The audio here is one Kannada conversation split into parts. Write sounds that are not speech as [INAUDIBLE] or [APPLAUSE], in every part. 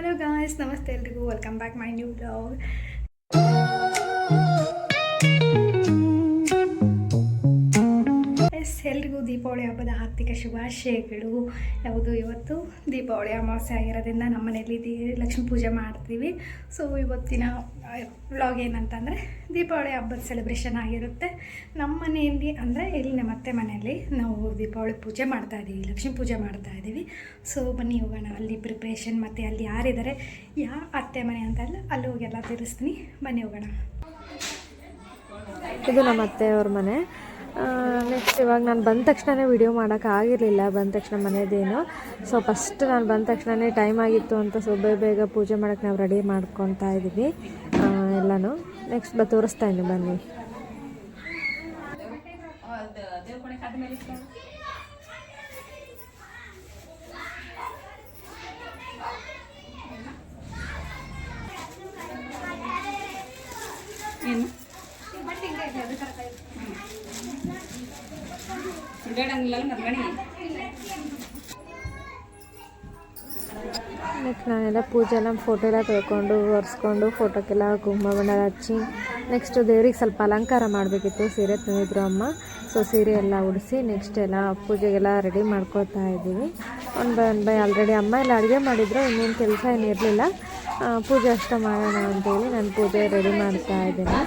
ಹಲೋ ಗಾಯ್ಸ್ ನಮಸ್ತೆ ಎಲ್ರಿಗೂ welcome back my new blog ಎಲ್ರಿಗೂ ದೀಪಾವಳಿ ಹಬ್ಬದ ಆರ್ಥಿಕ ಶುಭಾಶಯಗಳು. ಯಾವುದು ಇವತ್ತು? ದೀಪಾವಳಿ ಅಮಾವಾಸ್ಯೆ ಆಗಿರೋದ್ರಿಂದ ನಮ್ಮ ಮನೆಯಲ್ಲಿ ದೀ ಲಕ್ಷ್ಮೀ ಪೂಜೆ ಮಾಡ್ತೀವಿ. ಸೊ ಇವತ್ತಿನ ವ್ಲಾಗ್ ಏನಂತಂದರೆ ದೀಪಾವಳಿ ಹಬ್ಬದ ಸೆಲೆಬ್ರೇಷನ್ ಆಗಿರುತ್ತೆ. ನಮ್ಮ ಮನೆಯಲ್ಲಿ ಅಂದರೆ ಇಲ್ಲಿ ನಮ್ಮ ಅತ್ತೆ ಮನೆಯಲ್ಲಿ ನಾವು ದೀಪಾವಳಿ ಪೂಜೆ ಮಾಡ್ತಾ ಇದ್ದೀವಿ, ಲಕ್ಷ್ಮೀ ಪೂಜೆ ಮಾಡ್ತಾ ಇದ್ದೀವಿ. ಸೊ ಬನ್ನಿ ಹೋಗೋಣ, ಅಲ್ಲಿ ಪ್ರಿಪ್ರೇಷನ್ ಮತ್ತು ಅಲ್ಲಿ ಯಾರಿದ್ದಾರೆ, ಯಾ ಅತ್ತೆ ಮನೆ ಅಂತಲ್ಲ ಅಲ್ಲಿ ಹೋಗಿ ಎಲ್ಲ ತಿಳಿಸ್ತೀನಿ. ಬನ್ನಿ ಹೋಗೋಣ. ಇದು ನಮ್ಮ ಅತ್ತೆಯವ್ರ ಮನೆ. ನೆಕ್ಸ್ಟ್ ಇವಾಗ ನಾನು ಬಂದ ತಕ್ಷಣವೇ ವಿಡಿಯೋ ಮಾಡೋಕ್ಕಾಗಿರಲಿಲ್ಲ ಬಂದ ತಕ್ಷಣ ಮನೆಯದೇನು ಸೊ ಫಸ್ಟ್ ನಾನು ಬಂದ ತಕ್ಷಣವೇ ಟೈಮ್ ಆಗಿತ್ತು ಅಂತ ಸೊ ಬೇಗ ಬೇಗ ಪೂಜೆ ಮಾಡೋಕ್ಕೆ ನಾವು ರೆಡಿ ಮಾಡ್ಕೊತಾ ಇದ್ದೀವಿ ಎಲ್ಲನೂ ನೆಕ್ಸ್ಟ್ ಬ ತೋರಿಸ್ತಾ ಇದ್ದೀನಿ ಬನ್ನಿ ನೆಕ್ಸ್ಟ್ ನಾನೆಲ್ಲ ಪೂಜೆ ಎಲ್ಲ ಫೋಟೋ ಎಲ್ಲ ತೊಳ್ಕೊಂಡು ಒರೆಸ್ಕೊಂಡು ಫೋಟೋಕ್ಕೆಲ್ಲ ಕುಂಭ ಬಣ್ಣ ಹಚ್ಚಿ ನೆಕ್ಸ್ಟ್ ದೇವ್ರಿಗೆ ಸ್ವಲ್ಪ ಅಲಂಕಾರ ಮಾಡಬೇಕಿತ್ತು, ಸೀರೆ ತಂದಿದ್ರು ಅಮ್ಮ. ಸೊ ಸೀರೆ ಎಲ್ಲ ಉಡಿಸಿ ನೆಕ್ಸ್ಟ್ ಎಲ್ಲ ಪೂಜೆಗೆಲ್ಲ ರೆಡಿ ಮಾಡ್ಕೊತಾ ಇದ್ದೀವಿ. ಒಂದು ಬೈ ಒನ್ ಬೈ ಆಲ್ರೆಡಿ ಅಮ್ಮ ಎಲ್ಲ ಅಡುಗೆ ಮಾಡಿದ್ರು, ಇನ್ನೇನು ಕೆಲಸ ಏನು ಇರಲಿಲ್ಲ. ಪೂಜೆ ಅಷ್ಟೇ ಮಾಡೋಣ ಅಂತೇಳಿ ನಾನು ಪೂಜೆ ರೆಡಿ ಮಾಡ್ತಾ ಇದ್ದೀನಿ.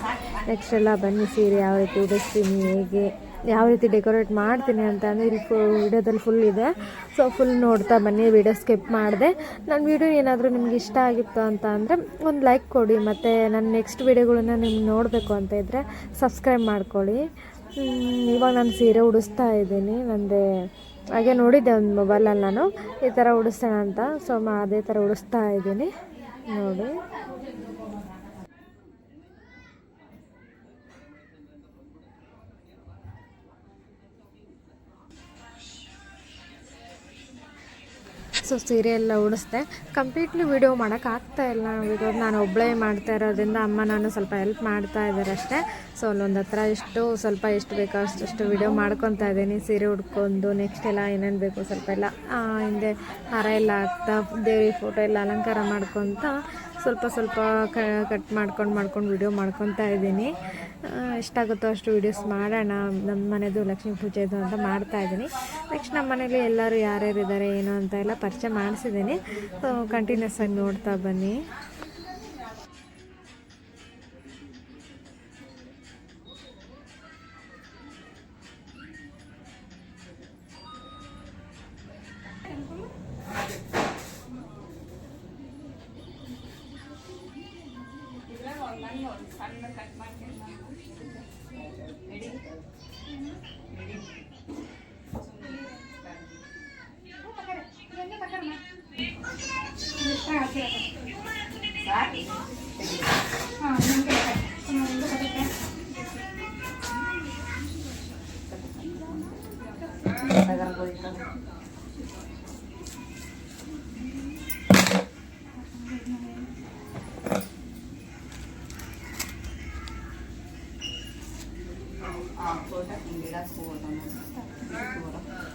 ನೆಕ್ಸ್ಟ್ ಎಲ್ಲ ಬನ್ನಿ ಸೀರೆ ಯಾವ ರೀತಿ ಉಡಿಸ್ತೀನಿ, ಹೇಗೆ? ಯಾವ ರೀತಿ ಡೆಕೋರೇಟ್ ಮಾಡ್ತೀನಿ ಅಂತ ಅಂದರೆ ಇಲ್ಲಿ ಫು ವಿಡಿಯೋದಲ್ಲಿ ಫುಲ್ ಇದೆ. ಸೊ ಫುಲ್ ನೋಡ್ತಾ ಬನ್ನಿ ವಿಡಿಯೋ ಸ್ಕಿಪ್ ಮಾಡಿದೆ. ನನ್ನ ವಿಡಿಯೋ ಏನಾದರೂ ನಿಮ್ಗೆ ಇಷ್ಟ ಆಗಿತ್ತು ಅಂತ ಅಂದರೆ ಒಂದು ಲೈಕ್ ಕೊಡಿ, ಮತ್ತು ನನ್ನ ನೆಕ್ಸ್ಟ್ ವೀಡಿಯೋಗಳನ್ನ ನಿಮ್ಗೆ ನೋಡಬೇಕು ಅಂತ ಇದ್ದರೆ ಸಬ್ಸ್ಕ್ರೈಬ್ ಮಾಡ್ಕೊಳ್ಳಿ. ಇವಾಗ ನಾನು ಸೀರೆ ಉಡಿಸ್ತಾ ಇದ್ದೀನಿ, ನಂದೇ ಹಾಗೆ ನೋಡಿದ್ದೆ ಒಂದು ಮೊಬೈಲಲ್ಲಿ ನಾನು. ಈ ಥರ ಉಡಿಸ್ತೇನೆ ಅಂತ. ಸೊ ಅದೇ ಥರ ಉಡಿಸ್ತಾ ಇದ್ದೀನಿ. ನೋಡಿ. ಸೊ ಸೀರೆ ಎಲ್ಲ ಉಡಿಸ್ದೆ. ಕಂಪ್ಲೀಟ್ಲಿ ವಿಡಿಯೋ ಮಾಡೋಕ್ಕಾಗ್ತಾ ಇಲ್ಲ ವಿಡಿಯೋ ನಾನು ಒಬ್ಬಳೇ ಮಾಡ್ತಾ ಇರೋದ್ರಿಂದ ಅಮ್ಮ ನಾನು ಸ್ವಲ್ಪ ಹೆಲ್ಪ್ ಮಾಡ್ತಾ ಇದ್ದಾರೆ ಅಷ್ಟೇ. ಸೊ ಅಲ್ಲೊಂದು ಹತ್ರ ಎಷ್ಟು ಸ್ವಲ್ಪ ಎಷ್ಟು ಬೇಕೋ ಅಷ್ಟು ವಿಡಿಯೋ ಮಾಡ್ಕೊತಾ ಇದ್ದೀನಿ. ಸೀರೆ ಉಡ್ಕೊಂಡು ನೆಕ್ಸ್ಟ್ ಎಲ್ಲ ಏನೇನು ಬೇಕು ಸ್ವಲ್ಪ ಎಲ್ಲ ಹಿಂದೆ ಹಾರ ಎಲ್ಲ ಹಾಕ್ತಾ ದೇವಿ ಫೋಟೋ ಎಲ್ಲ ಅಲಂಕಾರ ಮಾಡ್ಕೊತ ಸ್ವಲ್ಪ ಸ್ವಲ್ಪ ಕಟ್ ಮಾಡ್ಕೊಂಡು ಮಾಡ್ಕೊಂಡು ವಿಡಿಯೋ ಮಾಡ್ಕೊತಾ ಇದ್ದೀನಿ. ಎಷ್ಟಾಗುತ್ತೋ ಅಷ್ಟು ವೀಡಿಯೋಸ್ ಮಾಡೋಣ. ನಮ್ಮ ಮನೆಯದು ಲಕ್ಷ್ಮೀ ಪೂಜೆದು ಅಂತ ಮಾಡ್ತಾ ಇದ್ದೀನಿ. ನೆಕ್ಸ್ಟ್ ನಮ್ಮ ಮನೇಲಿ ಎಲ್ಲರೂ ಯಾರ್ಯಾರು ಇದ್ದಾರೆ ಏನು ಅಂತ ಎಲ್ಲ ಪರಿಚಯ ಮಾಡಿಸಿದ್ದೀನಿ. ಸೊ ಕಂಟಿನ್ಯೂಸ್ ಆಗಿ ನೋಡ್ತಾ ಬನ್ನಿ. ಕಾಣ್ತದಾ? ಹಾ, ಅದ ಒಂದ್ಸ- ಹಾ, ಹಾ. ಆ ಕಡೆ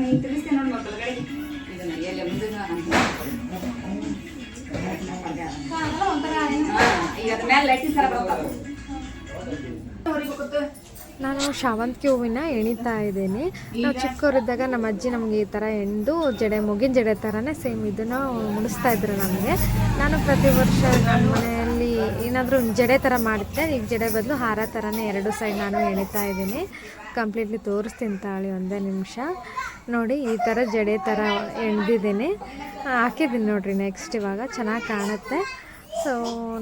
ನೀನು ತಿಳಿಸ್ತೇನೆ ನೋಡಿ ಮಕ್ಕಳ ಕಡೆಗೆ ಇದನ್ನ ಎಲ್ಲಿ ಮುಂದೆ ಹಾ, ಈಗ ಅದ್ರ ನಾನು ಶಾವಂತಿಗೆ ಹೂವಿನ ಎಣಿತಾ ಇದ್ದೀನಿ. ನಾವು ಚಿಕ್ಕವರಿದ್ದಾಗ ನಮ್ಮ ಅಜ್ಜಿ ನಮಗೆ ಈ ಥರ ಎಂಡು ಜಡೆ ಮುಗಿನ ಜಡೆ ಥರನೇ ಸೇಮ್ ಇದನ್ನು ಮುಡಿಸ್ತಾ ಇದ್ರು ನಮಗೆ. ನಾನು ಪ್ರತಿ ವರ್ಷ ನಮ್ಮ ಮನೆಯಲ್ಲಿ ಏನಾದರೂ ಜಡೆ ಥರ ಮಾಡಿದ್ದೆ ಈಗ ಜಡೆ ಬದಲು ಹಾರ ಥರನೇ ಎರಡು ಸೈಡ್ ನಾನು ಎಣಿತಾ ಇದ್ದೀನಿ. ಕಂಪ್ಲೀಟ್ಲಿ ತೋರಿಸ್ತೀನಿ ತಾಳಿ ಒಂದೇ ನಿಮಿಷ. ನೋಡಿ ಈ ಥರ ಜಡೆ ಥರ ಎಣ್ದಿದ್ದೀನಿ. ಹಾಕಿದ್ದೀನಿ ನೋಡಿರಿ ನೆಕ್ಸ್ಟ್ ಇವಾಗ. ಚೆನ್ನಾಗಿ ಕಾಣುತ್ತೆ. ಸೊ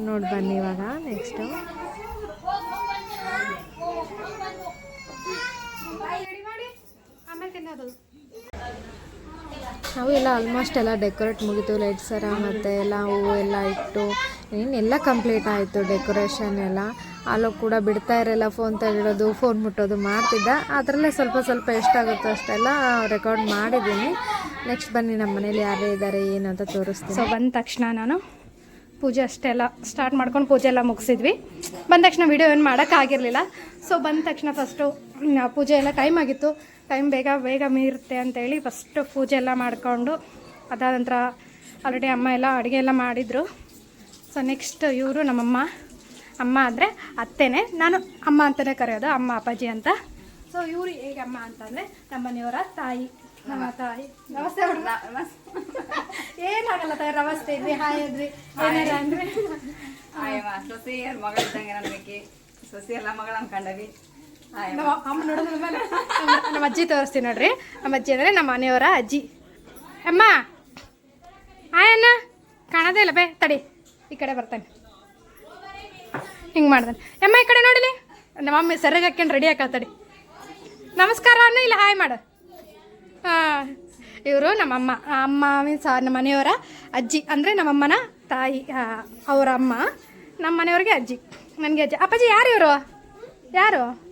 ನೋಡಿ ಬನ್ನಿ ಇವಾಗ ನೆಕ್ಸ್ಟು ಆಮೇಲೆ ತಿನ್ನೋದು ನಾವು ಎಲ್ಲ ಆಲ್ಮೋಸ್ಟ್ ಎಲ್ಲ ಡೆಕೋರೇಟ್ ಮುಗೀತು ಲೈಟ್ ಸರ ಮತ್ತು ಎಲ್ಲ ಹೂವು ಎಲ್ಲ ಇಟ್ಟು ಇನ್ನೆಲ್ಲ ಕಂಪ್ಲೀಟ್ ಆಯಿತು ಡೆಕೋರೇಷನ್ ಎಲ್ಲ. ಅಲ್ಲೂ ಕೂಡ ಬಿಡ್ತಾ ಇರಲ್ಲ ಫೋನ್ ತೆಗಿಡೋದು ಫೋನ್ ಮುಟ್ಟೋದು ಮಾಡ್ತಿದ್ದ. ಅದರಲ್ಲೇ ಸ್ವಲ್ಪ ಸ್ವಲ್ಪ ಎಷ್ಟಾಗುತ್ತೋ ಅಷ್ಟೆಲ್ಲ ರೆಕಾರ್ಡ್ ಮಾಡಿದ್ದೀನಿ. ನೆಕ್ಸ್ಟ್ ಬನ್ನಿ ನಮ್ಮ ಮನೇಲಿ ಯಾರೇ ಇದ್ದಾರೆ ಏನು ಅಂತ ತೋರಿಸ್ತೀನಿ. ಸೊ ಬಂದ ತಕ್ಷಣ ನಾನು ಪೂಜೆ ಅಷ್ಟೆಲ್ಲ ಸ್ಟಾರ್ಟ್ ಮಾಡ್ಕೊಂಡು ಪೂಜೆ ಎಲ್ಲ ಮುಗಿಸಿದ್ವಿ. ಬಂದ ತಕ್ಷಣ ವೀಡಿಯೋ ಏನು ಮಾಡೋಕ್ಕಾಗಿರಲಿಲ್ಲ. ಸೊ ಬಂದ ತಕ್ಷಣ ಫಸ್ಟು ಪೂಜೆ ಎಲ್ಲ ಟೈಮ್ ಆಗಿತ್ತು. ಟೈಮ್ ಬೇಗ ಬೇಗ ಮೀರುತ್ತೆ ಅಂತೇಳಿ ಫಸ್ಟು ಪೂಜೆ ಎಲ್ಲ ಮಾಡಿಕೊಂಡು ಅದಾದ ನಂತರ ಆಲ್ರೆಡಿ ಅಮ್ಮ ಎಲ್ಲ ಅಡುಗೆ ಎಲ್ಲ ಮಾಡಿದರು. ಸೊ ನೆಕ್ಸ್ಟ್ ಇವರು ನಮ್ಮಮ್ಮ. ಅಮ್ಮ ಅಂದರೆ ಅತ್ತೆನೇ. ನಾನು ಅಮ್ಮ ಅಂತಲೇ ಕರೆಯೋದು ಅಮ್ಮ ಅಪ್ಪಾಜಿ ಅಂತ. ಸೊ ಇವರು ಹೇಗೆ ಅಮ್ಮ ಅಂತಂದರೆ ನಮ್ಮ ಮನೆಯವರ ತಾಯಿ. ನಮ್ಮ ತಾಯಿ. ನಮಸ್ತೆ ಹುಡುಗ ಏನಾಗಲ್ಲ ತಾಯಿ ನಮಸ್ತೆ ಇದ್ವಿ ಹಾಯ್ ಅಂದ್ವಿ ಏನಾರ ಅಂದ್ರೆ. ಸೊಸೆಯರ ಮಗಳ ಇದ್ದಂಗೆ ನನಗೆ ಸೊಸೆ ಎಲ್ಲ ಮಗಳ ಅನ್ಕೊಂಡವಿ ನಮ್ಮ ನಮ್ಮ- ಅಜ್ಜಿ ತೋರಿಸ್ತೀನಿ ನೋಡ್ರಿ. ನಮ್ಮ ಅಜ್ಜಿ ಅಂದರೆ ನಮ್ಮ ಮನೆಯವರ ಅಜ್ಜಿ. ಅಮ್ಮ. ಹಾಯ್ ಅಣ್ಣ. ಕಾಣೋದೇ ಇಲ್ಲ, ಬೇ, ತಡಿ. ಈ ಕಡೆ ಬರ್ತಾನೆ. ಹಿಂಗೆ ಮಾಡ್ದಾನೆ. ಅಮ್ಮ, ಈ ಕಡೆ ನೋಡಿಲಿ? ನಮ್ಮ ಅಮ್ಮ ಸರಿಯಾಗಿ ಹಾಕ್ಕೊಂಡು ರೆಡಿ ಹಾಕತ್ತಡಿ ನಮಸ್ಕಾರ ಅನ್ನ ಇಲ್ಲ, ಹಾಯ್ ಮಾಡು. ಹಾಂ ಇವರು ನಮ್ಮ ಅಮ್ಮ. ಅಮ್ಮ ಮೀನ್ಸ್ ನಮ್ಮ ಮನೆಯವರ ಅಜ್ಜಿ. ಅಂದರೆ ನಮ್ಮಮ್ಮನ ತಾಯಿ ಅವರ ಅಮ್ಮ. ನಮ್ಮ ಮನೆಯವ್ರಿಗೆ ಅಜ್ಜಿ. ನನಗೆ ಅಜ್ಜಿ. ಅಪ್ಪಾಜಿ, ಯಾರು ಇವರು? ಯಾರು?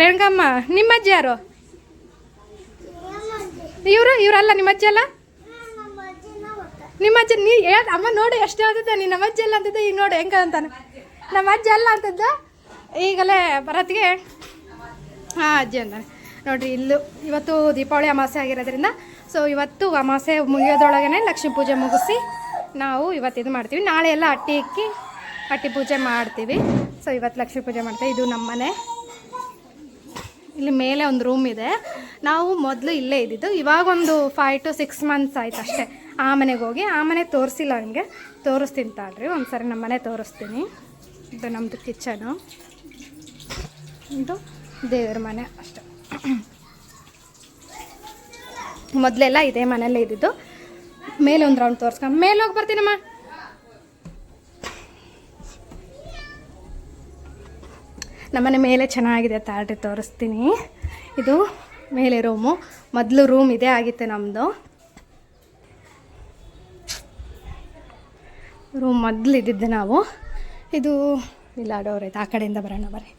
ರೇಣುಕಮ್ಮ ನಿಮ್ಮ ಅಜ್ಜಿ ಯಾರು? ಇವರು, ಇವರಲ್ಲ ನಿಮ್ಮ ಅಜ್ಜಿ ಅಲ್ಲ ನಿಮ್ಮ ಅಜ್ಜಿ ನೀ ಹೇಳ, ಅಮ್ಮ ನೋಡಿ ಎಷ್ಟು ಹೇಳ್ತಿದ್ದೆ ನೀನು ನಮ್ಮ ಅಜ್ಜಿ ಅಲ್ಲ ಅಂತಿದ್ದೆ ಈಗ ನೋಡಿ ಹೆಂಗ ಅಂತಾನೆ. ನಮ್ಮ ಅಜ್ಜಿ ಅಲ್ಲ ಅಂತಿದ್ದ? ಈಗಲೇ ಬರತ್ತಿಗೆ? ಹಾಂ, ಅಜ್ಜಿ ಅಂತಾನೆ ನೋಡ್ರಿ, ಇಲ್ಲೂ, ಇವತ್ತು ದೀಪಾವಳಿ ಅಮಾಸೆ ಆಗಿರೋದ್ರಿಂದ ಸೊ ಇವತ್ತು ಅಮಾಸೆ ಮುಗಿಯೋದ್ರೊಳಗೇ ಲಕ್ಷ್ಮೀ ಪೂಜೆ ಮುಗಿಸಿ, ನಾವು ಇವತ್ತು ಇದು ಮಾಡ್ತೀವಿ. ನಾಳೆ ಎಲ್ಲ ಅಟ್ಟಿ ಇಕ್ಕಿ, ಅಟ್ಟಿ ಪೂಜೆ ಮಾಡ್ತೀವಿ. ಸೊ ಇವತ್ತು ಲಕ್ಷ್ಮೀ ಪೂಜೆ ಮಾಡ್ತೀವಿ. ಇದು ನಮ್ಮ ಮನೆ ಇಲ್ಲಿ ಮೇಲೆ ಒಂದು ರೂಮ್ ಇದೆ. ನಾವು ಮೊದಲು ಇಲ್ಲೇ ಇದ್ದಿದ್ದು. ಇವಾಗ ಒಂದು ಫೈವ್ ಟು ಸಿಕ್ಸ್ ಮಂತ್ಸ್ ಆಯ್ತು ಅಷ್ಟೇ. ಆ ಮನೆಗೆ ಹೋಗಿ. ಆ ಮನೆ ತೋರಿಸಿಲ್ಲ ನಿಮಗೆ. ತೋರಿಸ್ತೀನಿ ತಾಳ್ರಿ ಒಂದು ಸರಿ ನಮ್ಮ ಮನೆ ತೋರಿಸ್ತೀನಿ. ಇದು ನಮ್ಮದು ಕಿಚನು ಇದು ದೇವ್ರ ಮನೆ ಅಷ್ಟೆ. ಮೊದಲೆಲ್ಲ ಇದೇ ಮನೆಯಲ್ಲೇ ಇದ್ದಿದ್ದು. ಮೇಲೆ ಒಂದು ರೌಂಡ್ ತೋರಿಸ್ಕೊಂಡು ಮೇಲೆ ಹೋಗಿ ಬರ್ತೀನಮ್ಮ. ನಮ್ಮನೆ ಮೇಲೆ ಚೆನ್ನಾಗಿದೆ ತಾಳ್ರಿ ತೋರಿಸ್ತೀನಿ. ಇದು ಮೇಲೆ ರೂಮು ಮೊದಲು ರೂಮ್ ಇದೇ ಆಗಿತ್ತು ನಮ್ಮದು ರೂಮ್ ಮೊದಲು ಇದ್ದಿದ್ದು ನಾವು. ಇದು ಇಲ್ಲ, ಡೋರ್ ಐತೆ ಆ ಕಡೆಯಿಂದ ಬರೋಣ, ಬರ್ರಿ.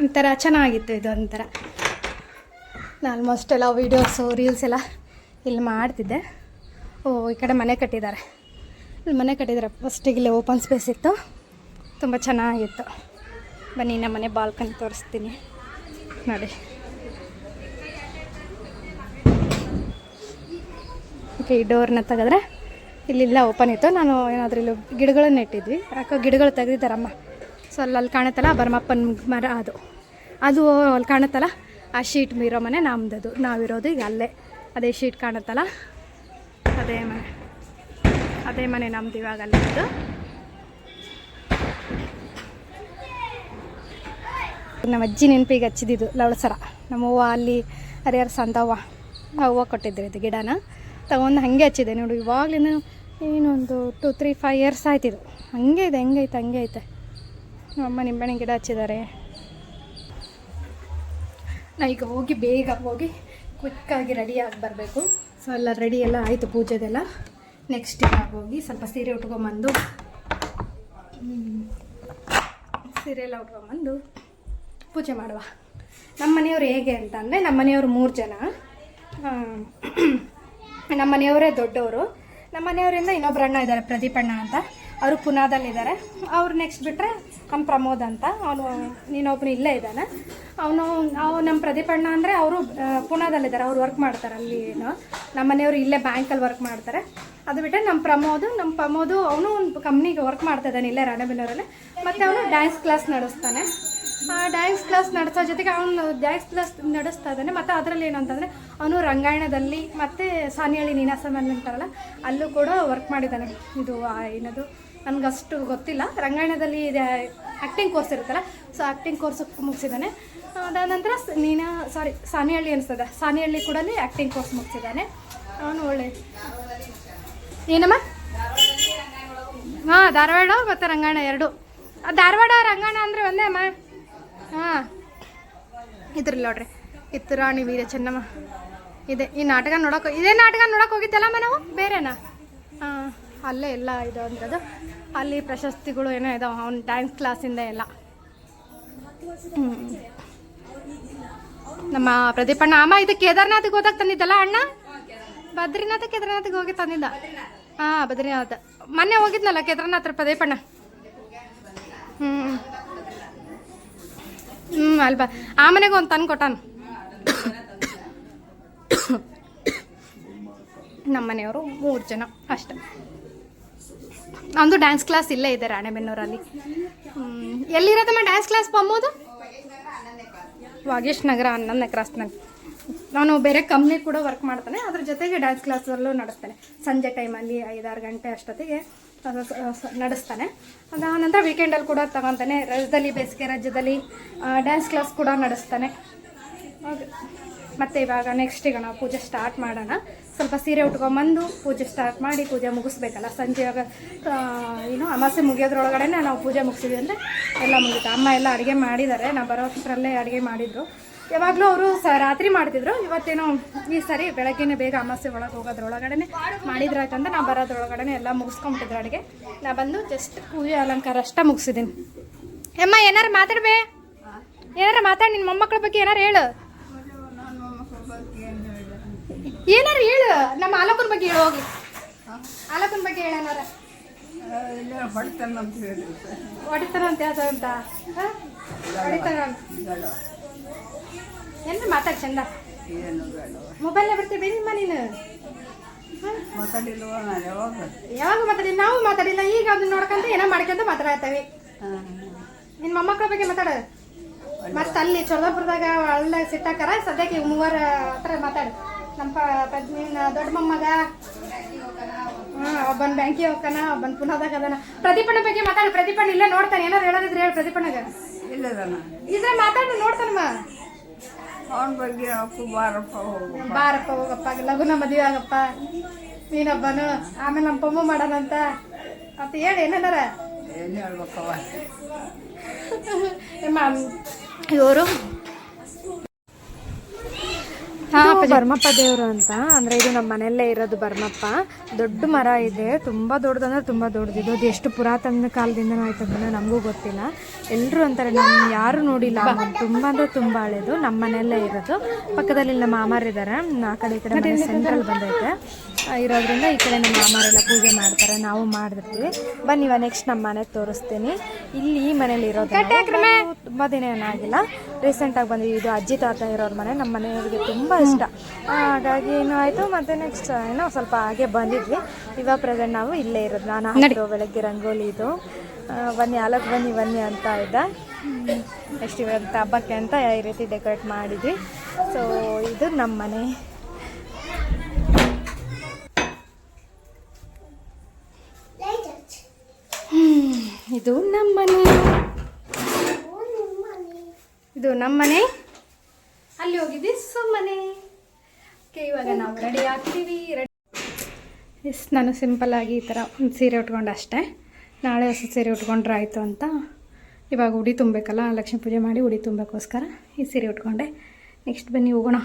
ಒಂಥರ ಚೆನ್ನಾಗಿತ್ತು ಇದು ಒಂಥರ. ಆಲ್ಮೋಸ್ಟ್ ಎಲ್ಲ ವೀಡಿಯೋಸು ರೀಲ್ಸ್ ಎಲ್ಲ ಇಲ್ಲಿ ಮಾಡ್ತಿದ್ದೆ. ಓ, ಈ ಕಡೆ ಮನೆ ಕಟ್ಟಿದ್ದಾರೆ. ಇಲ್ಲಿ ಮನೆ ಕಟ್ಟಿದ್ದಾರೆ. ಫಸ್ಟಿಗೆ ಇಲ್ಲಿ ಓಪನ್ ಸ್ಪೇಸ್ ಇತ್ತು. ತುಂಬ ಚೆನ್ನಾಗಿತ್ತು. ಬನ್ನಿ, ನಮ್ಮ ಮನೆ ಬಾಲ್ಕನಿ ತೋರಿಸ್ತೀನಿ. ನೋಡಿ. ಓಕೆ ಈ ಡೋರ್ನ ತೆಗೆದ್ರೆ ಇಲ್ಲಿಲ್ಲ ಓಪನ್ ಇತ್ತು. ನಾನು ಏನಾದರೂ ಇಲ್ಲಿ ಗಿಡಗಳನ್ನ ಇಟ್ಟಿದ್ವಿ. ಯಾಕೆ ಗಿಡಗಳು ತೆಗೆದಿದ್ದಾರಮ್ಮ. ಸೊ ಅಲ್ಲಿ ಅಲ್ಲಿ ಕಾಣುತ್ತಲ್ಲ ಬರಮಪ್ಪನ ಮರ ಅದು. ಅದು ಅಲ್ಲಿ ಕಾಣುತ್ತಲ್ಲ ಆ ಶೀಟ್ ಇರೋ ಮನೆ, ನಮ್ದದು. ನಾವಿರೋದು ಈಗ ಅಲ್ಲೇ. ಅದೇ ಶೀಟ್ ಕಾಣುತ್ತಲ್ಲ. ಅದೇ ಮನೆ. ಅದೇ ಮನೆ ನಮ್ದು ಇವಾಗ ಅಲ್ಲಿದ್ದು ನಮ್ಮ ಅಜ್ಜಿ ನೆನಪಿಗೆ ಹಚ್ಚಿದ್ದು ಲವಳಸರ ನಮ್ಮ ನಮ್ಮವ್ವ ಅಲ್ಲಿ ಹರಿಹರ ಸಂತವ್ವ ಹೂವು ಕೊಟ್ಟಿದ್ರು ಇದು ಗಿಡನ. ತಗೊಂಡು ಹಾಗೆ ಹಚ್ಚಿದೆ. ನೋಡು, ಇವಾಗಲಿಂದ ಏನೊಂದು ಟು ತ್ರೀ ಫೈವ್ ಇಯರ್ಸ್ ಆಯ್ತಿದು ಹಂಗೆ ಇದೆ ಹೆಂಗೈತೆ ಹಂಗೆ ಐತೆ. ನಮ್ಮಮ್ಮ ನಿಂಬೆಹಣ್ಣು ಗಿಡ ಹಚ್ಚಿದ್ದಾರೆ. ನಾ ಈಗ ಹೋಗಿ ಬೇಗ ಹೋಗಿ ಕ್ವಿಕ್ಕಾಗಿ ರೆಡಿಯಾಗಿ ಬರಬೇಕು. ಸೊ ಎಲ್ಲ ರೆಡಿ ಎಲ್ಲ ಆಯಿತು, ಪೂಜೆದೆಲ್ಲ. ನೆಕ್ಸ್ಟ್ ಟೈಮ್ ಹೋಗಿ ಸ್ವಲ್ಪ ಸೀರೆ ಉಟ್ಕೊಂಬಂದು ಸೀರೆ ಎಲ್ಲ ಉಟ್ಕೊಂಬಂದು. ಪೂಜೆ ಮಾಡುವ. ನಮ್ಮ ಮನೆಯವರು ಹೇಗೆ ಅಂತಂದರೆ ನಮ್ಮ ಮನೆಯವರು ಮೂರು ಜನ. ನಮ್ಮ ಮನೆಯವರೇ ದೊಡ್ಡವರು. ನಮ್ಮ ಮನೆಯವರಿಂದ ಇನ್ನೊಬ್ಬರು ಅಣ್ಣ ಇದ್ದಾರೆ, ಪ್ರದೀಪ್ ಅಣ್ಣ ಅಂತ. ಅವರು ಪುನಾದಲ್ಲಿದ್ದಾರೆ. ಅವ್ರು ನೆಕ್ಸ್ಟ್ ಬಿಟ್ಟರೆ ನಮ್ಮ ಪ್ರಮೋದ್ ಅಂತ. ಅವನು ನೀನೊಬ್ಬನು ಇಲ್ಲೇ ಇದ್ದಾನೆ. ಅವನು, ಅವ್ ನಮ್ಮ ಪ್ರದೀಪ್ ಅಣ್ಣ ಅಂದರೆ ಅವರು ಪುನಾದಲ್ಲಿದ್ದಾರೆ. ಅವ್ರು ವರ್ಕ್ ಮಾಡ್ತಾರೆ ಅಲ್ಲಿ ಏನು. ನಮ್ಮ ಮನೆಯವರು ಇಲ್ಲೇ ಬ್ಯಾಂಕಲ್ಲಿ ವರ್ಕ್ ಮಾಡ್ತಾರೆ. ಅದು ಬಿಟ್ಟರೆ ನಮ್ಮ ಪ್ರಮೋದು ನಮ್ಮ ಪ್ರಮೋದು ಅವನು ಒಂದು ಕಂಪ್ನಿಗೆ ವರ್ಕ್ ಮಾಡ್ತಾ ಇದ್ದಾನೆ, ಇಲ್ಲೇ ರಾಣೆಬೆನ್ನೂರಲ್ಲಿ. ಮತ್ತು ಅವನು ಡ್ಯಾನ್ಸ್ ಕ್ಲಾಸ್ ನಡೆಸ್ತಾನೆ. ಡ್ಯಾನ್ಸ್ ಕ್ಲಾಸ್ ನಡೆಸೋ ಜೊತೆಗೆ ಅವನು ಡ್ಯಾನ್ಸ್ ಕ್ಲಾಸ್ ನಡೆಸ್ತಾ ಇದ್ದಾನೆ. ಮತ್ತು ಅದರಲ್ಲಿ ಏನಂತಂದರೆ ಅವನು ರಂಗಾಯಣದಲ್ಲಿ ಮತ್ತು ಸಾನಿಹಳ್ಳಿ ನೀನಾಸಮ್ ಅಂತಾರಲ್ಲ, ಅಲ್ಲೂ ಕೂಡ ವರ್ಕ್ ಮಾಡಿದ್ದಾನೆ. ಇದು ಏನದು? ನನಗಷ್ಟು ಗೊತ್ತಿಲ್ಲ. ರಂಗಾಯಣದಲ್ಲಿ ಆ್ಯಕ್ಟಿಂಗ್ ಕೋರ್ಸ್ ಇರುತ್ತಲ್ಲ ಸೊ ಆ್ಯಕ್ಟಿಂಗ್ ಕೋರ್ಸ್ ಮುಗಿಸಿದ್ದಾನೆ. ಅದಾದ ನಂತರ ನೀನಾ ಸಾರಿ ಸಾನಿಹಳ್ಳಿ ಅನಿಸ್ತದೆ. ಸಾನಿಹಳ್ಳಿ ಕೂಡ ಆ್ಯಕ್ಟಿಂಗ್ ಕೋರ್ಸ್ ಮುಗಿಸಿದ್ದಾನೆ. ಅವನು ಒಳ್ಳೆ, ಏನಮ್ಮ? ಹಾಂ, ಧಾರವಾಡ, ಮತ್ತು ರಂಗಾಯಣ ಎರಡು. ಧಾರವಾಡ, ರಂಗಾಯಣ ಅಂದರೆ ಒಂದೇ ಅಮ್ಮ? ಹಾಂ. ಇದ್ರಲ್ಲಿ ನೋಡ್ರಿ. ಇತ್ತು ರಾಣಿ ವೀರ ಚೆನ್ನಮ್ಮ. ಇದೆ. ಈ ನಾಟಕ ನೋಡಕ್ಕೆ ಇದೇ ನಾಟಕ ನೋಡಕ್ಕೆ ಹೋಗಿದ್ದಲ್ಲಮ್ಮ ನಾವು? ಬೇರೆನಾ? ಹಾಂ. ಅಲ್ಲೇ ಎಲ್ಲ ಇದು ಅಂದ್ರದು. ಅಲ್ಲಿ ಪ್ರಶಸ್ತಿಗಳು ಏನೋ ಇದಾವೆ. ಅವ್ನ ಡ್ಯಾನ್ಸ್ ಕ್ಲಾಸಿಂದ ಎಲ್ಲ. ನಮ್ಮ ಪ್ರದೀಪಣ್ಣ ಅಮ್ಮ, ಇದು ಕೇದಾರ್ನಾಥಿಗೆ ಹೋದಾಗ ತಂದಿದ್ದಲ್ಲ ಅಣ್ಣ? ಬದ್ರಿನಾಥ, ಕೇದಾರ್ನಾಥಿಗೆ ಹೋಗಿ ತಂದಿದ್ದ. ಹಾಂ, ಬದ್ರಿನಾಥ. ಮೊನ್ನೆ ಹೋಗಿದ್ನಲ್ಲ ಕೇದಾರ್ನಾಥ ಪ್ರದೀಪಣ್ಣ ಹ್ಞೂ ಹ್ಞೂ ಅಲ್ವಾ ಆ ಮನೆಗೆ ಒಂದು ತಂದು ಕೊಟ್ಟಾನ. ನಮ್ಮ ಮನೆಯವರು ಮೂರು ಜನ ಅಷ್ಟೆ. ಒಂದು ಡ್ಯಾನ್ಸ್ ಕ್ಲಾಸ್ ಇಲ್ಲೇ ಇದೆ ರಾಣೆಬೆನ್ನೂರಲ್ಲಿ. ಎಲ್ಲಿರೋದಮ್ಮ ಡ್ಯಾನ್ಸ್ ಕ್ಲಾಸ್ ಬಂಬೋದು ವಾಗೇಶ್ ನಗರ ಹನ್ನೊಂದನೇ ಕ್ರಾಸ್ನಲ್ಲಿ ನಾನು ಬೇರೆ ಕಂಪ್ನಿ ಕೂಡ ವರ್ಕ್ ಮಾಡ್ತಾನೆ, ಅದ್ರ ಜೊತೆಗೆ ಡ್ಯಾನ್ಸ್ ಕ್ಲಾಸಲ್ಲೂ ನಡೆಸ್ತಾನೆ. ಸಂಜೆ ಟೈಮಲ್ಲಿ ಐದಾರು ಗಂಟೆ ಅಷ್ಟೊತ್ತಿಗೆ. ನಡೆಸ್ತಾನೆ. ಅದಾದ ನಂತರ ವೀಕೆಂಡಲ್ಲಿ ಕೂಡ ತಗೊತಾನೆ. ರಜದಲ್ಲಿ ಬೇಸಿಗೆ ರಾಜ್ಯದಲ್ಲಿ ಡ್ಯಾನ್ಸ್ ಕ್ಲಾಸ್ ಕೂಡ ನಡೆಸ್ತಾನೆ. ಮತ್ತು ಇವಾಗ ನೆಕ್ಸ್ಟ್ ಈಗ ನಾವು ಪೂಜೆ ಸ್ಟಾರ್ಟ್ ಮಾಡೋಣ. ಸ್ವಲ್ಪ ಸೀರೆ ಉಟ್ಕೊಂಬಂದು ಪೂಜೆ ಸ್ಟಾರ್ಟ್ ಮಾಡಿ ಪೂಜೆ ಮುಗಿಸ್ಬೇಕಲ್ಲ. ಸಂಜೆ ಇವಾಗ ಏನು ಅಮಾಸೆ ಮುಗಿಯೋದ್ರೊಳಗಡೆ ನಾವು ಪೂಜೆ ಮುಗಿಸಿದ್ವಿ ಅಂದರೆ ಎಲ್ಲ ಮುಗಿತು. ಅಮ್ಮ ಎಲ್ಲ ಅಡುಗೆ ಮಾಡಿದ್ದಾರೆ. ನಾವು ಬರೋ ಅಡುಗೆ ಮಾಡಿದರು. ಯಾವಾಗಲೂ ಅವರು ಸ ರಾತ್ರಿ ಮಾಡ್ತಿದ್ರು. ಇವತ್ತೇನೋ ಈ ಸರಿ ಬೆಳಗ್ಗೆನೇ ಬೇಗ ಅಮಾಸೆ ಒಳಗೆ ಹೋಗೋದ್ರೊಳಗಡೆ ಮಾಡಿದ್ರಾಯ್ತಂದ್ರೆ ನಾ ಬರೋದ್ರೊಳಗಡೆ ಎಲ್ಲ ಮುಗಿಸ್ಕೊಂಬಿಟ್ಟಿದ್ರು ಅಡುಗೆ. ನಾ ಬಂದು ಜಸ್ಟ್ ಪೂಜೆ ಅಲಂಕಾರ ಅಷ್ಟೇ ಮುಗಿಸಿದ್ದೀನಿ ಅಮ್ಮ ಏನಾರು ಮಾತಾಡ್ಬೇ? ಏನಾರು ಮಾತಾಡಿ ನಿನ್ನ ಮೊಮ್ಮಕ್ಕಳ ಬಗ್ಗೆ ಏನಾರು ಹೇಳು. ಏನಾರು ಹೇಳು. ನಮ್ಮ ಆಲಕನ ಬಗ್ಗೆ ಹೇಳು ಹೋಗಿ. ಆಲಕನ ಬಗ್ಗೆ ಹೊಡಿತಾನ ಅಂತ ಯಾವ್ದು ಅಂತ? ಹ? ಹೊಡಿತಾನ ಏನ್ರ ಮಾತಾಡ್ ಚಂದ. ಮೊಬೈಲ್ ಬರ್ತೀವಿ ನಿಮ್ಮ ನೀನು? ಯಾವಾಗ? ಮಾತಾಡಿ? ನಾವು ಮಾತಾಡಿಲ್ಲ ಈಗ ಅದನ್ನ ನೋಡ್ಕೊಂತ ಏನೋ ಮಾಡ್ಕೊಂತ ಮಾತಾಡತ್ತೇವೆ ನಿನ್ನ ಮೊಮ್ಮಕ್ಕಳ ಬಗ್ಗೆ ಮಾತಾಡ. ಮತ್ತೆ ಅಲ್ಲಿ ಚೊಲಪುರದಾಗ ಒಳ್ಳೆ ಸಿಟ್ಟಾಕಾರ ಸದ್ಯಕ್ಕೆ ಮೂವರ ಹತ್ರ ಮಾತಾಡು. ನಮ್ಮ ಪದ್ಮಿನ ನಿನ್ನ ದೊಡ್ಡ ಮೊಮ್ಮಗ ಹಾಂ ಒಬ್ಬನ್ ಬ್ಯಾಂಕಿಗೆ ಹೋಗ್ತಾನ ಒಬ್ಬನ್ ಪುನಃದಾಗ ಅದಾನ. ಪ್ರದೀಪಣ್ಣ ಬಗ್ಗೆ ಮಾತಾಡು. ಪ್ರದೀಪಣ್ಣ ಇಲ್ಲೇ ನೋಡ್ತಾನೆ. ಏನಾರು ಹೇಳೋದಿದ್ರೆ ಹೇಳಿ ಪ್ರದೀಪಣ್ಣಗ ಇಲ್ಲ ಇದ್ರೆ ಮಾತಾಡು ನೋಡ್ತಾನಮ್ಮ. ಅವನ ಬಗ್ಗೆ ಅಪ್ಪು ಬಾರಪ್ಪ ಹೋಗು. ಬಾರಪ್ಪ ಹೋಗಪ್ಪ ಲಘುನ ಮದುವೆ ಆಗಪ್ಪ. ನೀನೊಬ್ಬನು ಆಮೇಲೆ ನಮ್ಮ ಪಮ್ಮ ಮಾಡೋಣಂತ ಅಂತ. ಹೇಳಿ ಏನಾರ ಏನು ಹೇಳ್ಬೇಕವ್ವ? [LAUGHS] ಇವರು? ಇದು ಬರ್ಮಪ್ಪ ದೇವರು ಅಂತ. ಅಂದ್ರೆ ಇದು ನಮ್ಮ ಮನೆಯಲ್ಲೇ ಇರೋದು ಬರ್ಮಪ್ಪ. ದೊಡ್ಡ ಮರ ಇದೆ. ತುಂಬಾ ದೊಡ್ಡದಂದ್ರೆ ತುಂಬಾ ದೊಡ್ಡದಿದೆ ಅದು ಎಷ್ಟು ಪುರಾತನ ಕಾಲದಿಂದ ಆಯ್ತು ಅದನ್ನ ನಮಗೂ ಗೊತ್ತಿಲ್ಲ. ಎಲ್ಲರೂ ಅಂತಾರೆ ನಮ್ ಯಾರು ನೋಡಿಲ್ಲ. ತುಂಬಾ ಅಂದ್ರೆ ತುಂಬಾ ಹಳೆದು. ನಮ್ಮ ಮನೆಯಲ್ಲೇ ಇರೋದು. ಪಕ್ಕದಲ್ಲಿ ನಮ್ಮ ಮಾಮಾರಿದ್ದಾರೆ ಆ ಕಡೆ ಈ ಕಡೆ ಸೆಂಟ್ರಲ್ ಬಂದೈತೆ. ಇರೋದ್ರಿಂದ ಈ ಕಡೆ ನಮ್ಮ ಮಾಮಾರೆಲ್ಲ ಪೂಜೆ ಮಾಡ್ತಾರೆ. ನಾವು ಮಾಡಿರ್ತೀವಿ ಬನ್ನಿ ಇವಾಗ ನೆಕ್ಸ್ಟ್ ನಮ್ಮ ಮನೆ ತೋರಿಸ್ತೀನಿ. ಇಲ್ಲಿ ಈ ಮನೇಲಿ ಇರೋದು ತುಂಬ ದಿನ ಏನಾಗಿಲ್ಲ. ರೀಸೆಂಟಾಗಿ ಬಂದಿದ್ವಿ ಇದು ಅಜ್ಜಿ ತಾತ ಇರೋರ ಮನೆ. ನಮ್ಮ ಮನೆಯವ್ರಿಗೆ ತುಂಬ ಇಷ್ಟ. ಹಾಗಾಗಿ ಏನು ಆಯಿತು. ಮತ್ತು ನೆಕ್ಸ್ಟ್ ಏನೋ ಸ್ವಲ್ಪ ಹಾಗೆ ಬಂದಿದ್ವಿ. ಇವಾಗ ಪ್ರೆಸೆಂಟ್ ನಾವು ಇಲ್ಲೇ ಇರೋದು. ನಾನು ಹಾಕಿರೋ ಬೆಳಗ್ಗೆ ರಂಗೋಲಿ ಇದು. ಬನ್ನಿ ಅಲಕ್ ಬನ್ನಿ ಬನ್ನಿ ಅಂತ ಇದ್ದ ನೆಕ್ಸ್ಟ್ ಇವತ್ತು ಹಬ್ಬಕ್ಕೆ ಅಂತ ಈ ರೀತಿ ಡೆಕೋರೇಟ್ ಮಾಡಿದ್ವಿ. ಸೊ ಇದು ನಮ್ಮ ಮನೆ. ಇದು ನಮ್ಮನೆ. ಇದು ನಮ್ಮನೆ. ಅಲ್ಲಿ ಹೋಗಿದ್ವಿ, ಸುಮ್ಮನೆ. ಇವಾಗ ನಾವು ರೆಡಿ ಆಗ್ತೀವಿ ರೆಡಿ ಎಸ್ ನಾನು ಸಿಂಪಲ್ ಆಗಿ ಈ ಥರ ಒಂದು ಸೀರೆ ಉಟ್ಕೊಂಡು ಅಷ್ಟೇ. ನಾಳೆ ಹೊಸ ಸೀರೆ ಉಟ್ಕೊಂಡ್ರೆ ಆಯಿತು ಅಂತ. ಇವಾಗ ಉಡಿ ತುಂಬಬೇಕಲ್ಲ, ಲಕ್ಷ್ಮೀ ಪೂಜೆ ಮಾಡಿ ಉಡಿ ತುಂಬಕ್ಕೋಸ್ಕರ ಈ ಸೀರೆ ಉಟ್ಕೊಂಡೆ. ನೆಕ್ಸ್ಟ್ ಬನ್ನಿ ಹೋಗೋಣ.